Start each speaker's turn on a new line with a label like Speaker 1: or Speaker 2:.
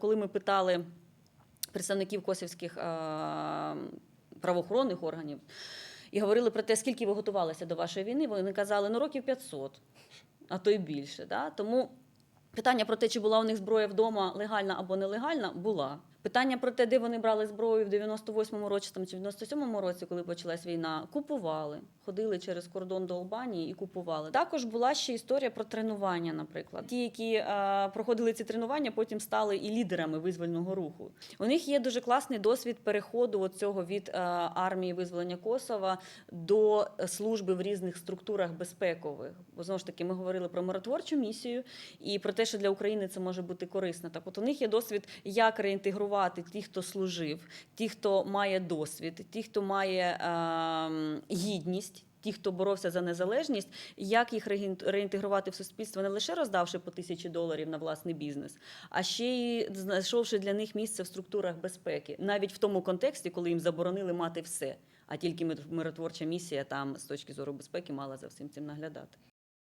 Speaker 1: Коли ми питали представників косівських правоохоронних органів і говорили про те, скільки ви готувалися до вашої війни, вони казали, ну років 500, а то й більше. Да? Тому питання про те, чи була у них зброя вдома легальна або нелегальна, була. Питання про те, де вони брали зброю в 98-му році там, чи в 97-му році, коли почалась війна, купували, ходили через кордон до Албанії і купували. Також була ще історія про тренування, наприклад. Ті, які е, проходили ці тренування, потім стали і лідерами визвольного руху. У них є дуже класний досвід переходу цього від е, армії визволення Косова до служби в різних структурах безпекових. Бо знову ж таки, ми говорили про миротворчу місію і про те, що для України це може бути корисно. Так, от у них є досвід, як реінтегрувати тих, хто служив, ті, хто має досвід, ті, хто має е, гідність. Ті, хто боровся за незалежність, як їх реін- реінтегрувати в суспільство, не лише роздавши по тисячі доларів на власний бізнес, а ще й знайшовши для них місце в структурах безпеки, навіть в тому контексті, коли їм заборонили мати все. А тільки миротворча місія там з точки зору безпеки мала за всім цим наглядати.